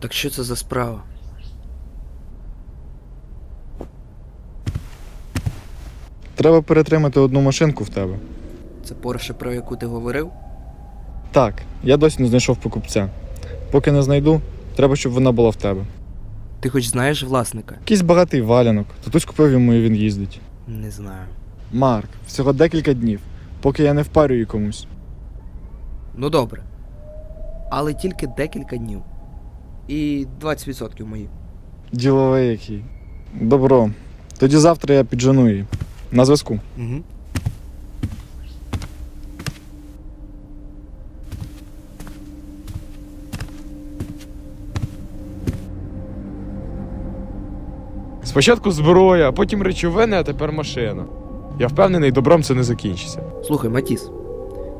Так що це за справа? Треба перетримати одну машинку в тебе. Це Порше, про яку ти говорив? Так, я досі не знайшов покупця. Поки не знайду, треба, щоб вона була в тебе. Ти хоч знаєш власника? Якийсь багатий валянок. Татусь купив йому і він їздить. Не знаю. Марк, всього декілька днів, поки я не впарю її комусь. Ну добре. Але тільки декілька днів. І 20% мої. Діловий який. Добро. Тоді завтра я піджену її. На зв'язку. Угу. Спочатку зброя, а потім речовини, а тепер машина. Я впевнений, добром це не закінчиться. Слухай, Матіс,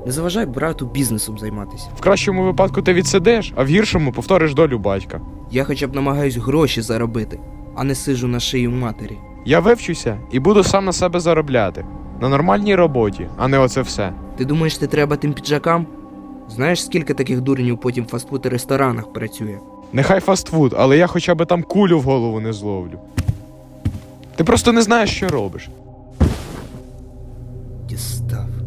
не заважай брату бізнесом займатися. В кращому випадку ти відсидиш, а в гіршому повториш долю батька. Я хоча б намагаюсь гроші заробити, а не сижу на шиї матері. Я вивчуся і буду сам на себе заробляти. На нормальній роботі, а не оце все. Ти думаєш, ти треба тим піджакам? Знаєш, скільки таких дурнів потім в фастфуд і ресторанах працює? Нехай фастфуд, але я хоча б там кулю в голову не зловлю. Ти просто не знаєш, що робиш. Дістав.